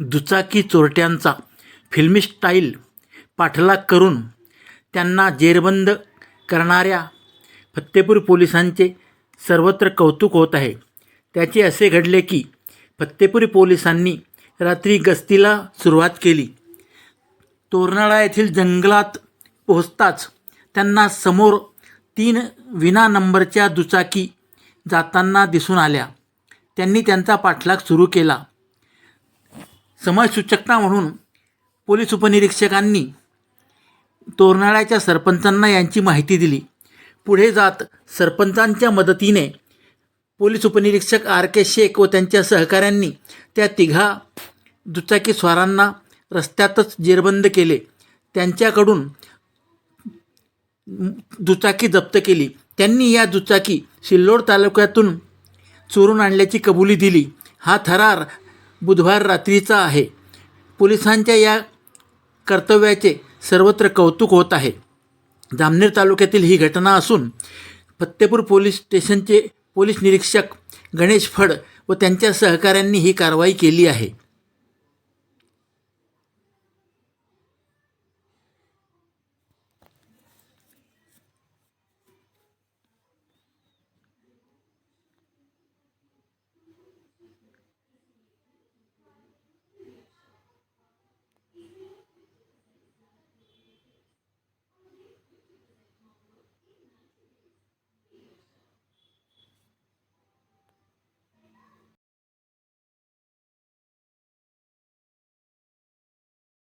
दुचाकी चोरट्यांचा फिल्मी स्टाईल पाठलाग करून त्यांना जेरबंद करणाऱ्या फत्तेपूर पोलिसांचे सर्वत्र कौतुक होत आहे. त्याचे असे घडले की फत्तेपूर पोलिसांनी रात्री गस्तीला सुरुवात केली. तोरणाळा येथील जंगलात पोहोचताच त्यांना समोर तीन विना नंबरच्या दुचाकी जाताना दिसून आल्या. त्यांनी त्यांचा पाठलाग सुरू केला. समयसूचकता म्हणून पोलीस उपनिरीक्षकांनी तोरणाळ्याच्या सरपंचांना यांची माहिती दिली. पुढे जात सरपंचांच्या मदतीने पोलीस उपनिरीक्षक आर के शेख व त्यांच्या सहकाऱ्यांनी त्या तिघा दुचाकी स्वारांना रस्त्यातच जेरबंद केले. त्यांच्याकडून दुचाकी जप्त केली. त्यांनी या दुचाकी सिल्लोड तालुक्यातून चोरून आणल्याची कबुली दिली. हा थरार बुधवार रात्रीचा आहे. पोलिसांच्या या कर्तव्याचे सर्वत्र कौतुक होत आहे. जामनेर तालुक्यातील ही घटना असून फत्तेपूर पोलीस स्टेशनचे पोलीस निरीक्षक गणेश फड व त्यांच्या सहकाऱ्यांनी ही कारवाई केली आहे.